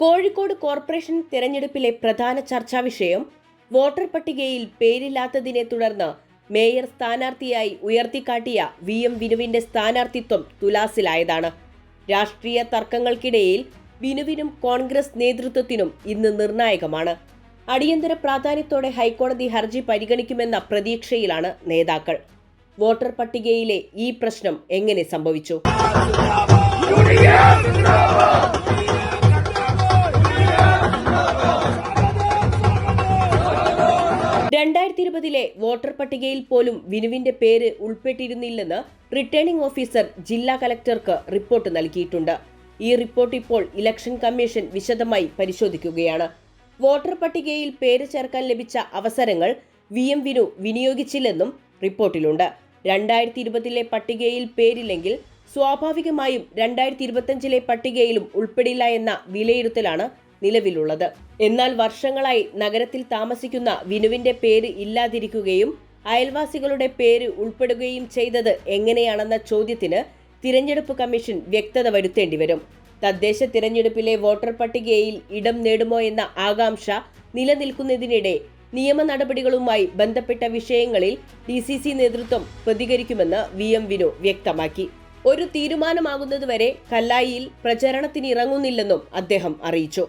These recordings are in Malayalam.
കോഴിക്കോട് കോർപ്പറേഷൻ തിരഞ്ഞെടുപ്പിലെ പ്രധാന ചർച്ചാ വിഷയം വോട്ടർ പട്ടികയിൽ പേരില്ലാത്തതിനെ തുടർന്ന് മേയർ സ്ഥാനാർത്ഥിയായി ഉയർത്തിക്കാട്ടിയ വി എം വിനുവിന്റെ സ്ഥാനാർത്ഥിത്വം തുലാസിലായതാണ്. രാഷ്ട്രീയ തർക്കങ്ങൾക്കിടയിൽ വിനുവിനും കോൺഗ്രസ് നേതൃത്വത്തിനും ഇന്ന് നിർണായകമാണ്. അടിയന്തര പ്രാധാന്യത്തോടെ ഹൈക്കോടതി ഹർജി പരിഗണിക്കുമെന്ന പ്രതീക്ഷയിലാണ് നേതാക്കൾ. വോട്ടർ പട്ടികയിലെ ഈ പ്രശ്നം എങ്ങനെ സംഭവിച്ചു? രണ്ടായിരത്തി ഇരുപതിലെ വോട്ടർ പട്ടികയിൽ പോലും വിനുവിന്റെ പേര് ഉൾപ്പെട്ടിരുന്നില്ലെന്ന് റിട്ടേണിംഗ് ഓഫീസർ ജില്ലാ കലക്ടർക്ക് റിപ്പോർട്ട് നൽകിയിട്ടുണ്ട്. ഈ റിപ്പോർട്ട് ഇപ്പോൾ ഇലക്ഷൻ കമ്മീഷൻ വിശദമായി പരിശോധിക്കുകയാണ്. വോട്ടർ പട്ടികയിൽ പേര് ചേർക്കാൻ ലഭിച്ച അവസരങ്ങൾ വി എം വിനു വിനിയോഗിച്ചില്ലെന്നും റിപ്പോർട്ടിലുണ്ട്. രണ്ടായിരത്തി ഇരുപതിലെ പട്ടികയിൽ പേരില്ലെങ്കിൽ സ്വാഭാവികമായും രണ്ടായിരത്തി ഇരുപത്തിയഞ്ചിലെ പട്ടികയിലും ഉൾപ്പെടില്ല എന്ന വിലയിരുത്തലാണ് നിലവിലുള്ളത്. എന്നാൽ വർഷങ്ങളായി നഗരത്തിൽ താമസിക്കുന്ന വിനുവിന്റെ പേര് ഇല്ലാതിരിക്കുകയും അയൽവാസികളുടെ പേര് ഉൾപ്പെടുകയും ചെയ്തത് എങ്ങനെയാണെന്ന ചോദ്യത്തിന് തിരഞ്ഞെടുപ്പ് കമ്മീഷൻ വ്യക്തത വരുത്തേണ്ടി വരും. തദ്ദേശ തിരഞ്ഞെടുപ്പിലെ വോട്ടർ പട്ടികയിൽ ഇടം നേടുമോ എന്ന ആകാംക്ഷ നിലനിൽക്കുന്നതിനിടെ നിയമ നടപടികളുമായി ബന്ധപ്പെട്ട വിഷയങ്ങളിൽ ഡി സി സി നേതൃത്വം പ്രതികരിക്കുമെന്ന് വി എം വിനു വ്യക്തമാക്കി. ഒരു തീരുമാനമാകുന്നതുവരെ കല്ലായിയിൽ പ്രചരണത്തിനിറങ്ങുന്നില്ലെന്നും അദ്ദേഹം അറിയിച്ചു.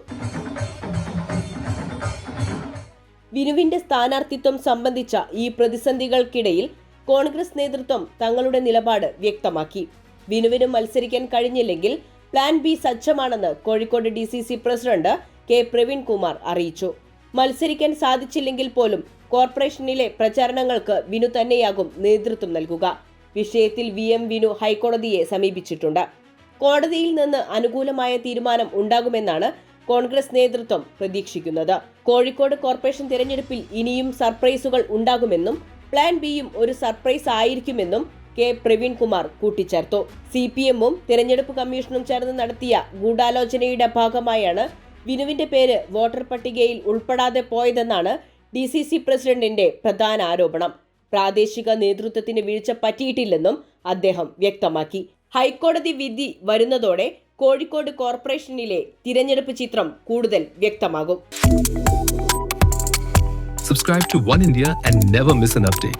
വിനുവിന്റെ സ്ഥാനാർത്ഥിത്വം സംബന്ധിച്ച ഈ പ്രതിസന്ധികൾക്കിടയിൽ കോൺഗ്രസ് നേതൃത്വം തങ്ങളുടെ നിലപാട് വ്യക്തമാക്കി. വിനുവിന് മത്സരിക്കാൻ കഴിഞ്ഞില്ലെങ്കിൽ പ്ലാൻ ബി സജ്ജമാണെന്ന് Kozhikode D C C president K Praveen Kumar അറിയിച്ചു. മത്സരിക്കാൻ സാധിച്ചില്ലെങ്കിൽ പോലും കോർപ്പറേഷനിലെ പ്രചാരണങ്ങൾക്ക് വിനു തന്നെയാകും നേതൃത്വം നൽകുക. വിഷയത്തിൽ വി എം വിനു ഹൈക്കോടതിയെ സമീപിച്ചിട്ടുണ്ട്. കോടതിയിൽ നിന്ന് അനുകൂലമായ തീരുമാനം ഉണ്ടാകുമെന്നാണ് കോൺഗ്രസ് നേതൃത്വം പ്രതീക്ഷിക്കുന്നത്. കോഴിക്കോട് കോർപ്പറേഷൻ തിരഞ്ഞെടുപ്പിൽ ഇനിയും സർപ്രൈസുകൾ ഉണ്ടാകുമെന്നും പ്ലാൻ ബിയും ഒരു സർപ്രൈസ് ആയിരിക്കുമെന്നും കെ പ്രവീൺ കുമാർ കൂട്ടിച്ചേർത്തു. സി പി എമ്മും തിരഞ്ഞെടുപ്പ് കമ്മീഷനും ചേർന്ന് നടത്തിയ ഗൂഢാലോചനയുടെ ഭാഗമായാണ് വിനുവിന്റെ പേര് വോട്ടർ പട്ടികയിൽ ഉൾപ്പെടാതെ പോയതെന്നാണ് ഡി സി സി പ്രസിഡന്റിന്റെ പ്രധാന ആരോപണം. പ്രാദേശിക നേതൃത്വത്തിന് വീഴ്ച പറ്റിയിട്ടില്ലെന്നും അദ്ദേഹം വ്യക്തമാക്കി ഹൈക്കോടതി വിധി വരുന്നതോടെ കോഴിക്കോട് കോർപ്പറേഷനിലെ തിരഞ്ഞെടുപ്പ് ചിത്രം കൂടുതൽ വ്യക്തമാകും Subscribe to One India and never miss an update.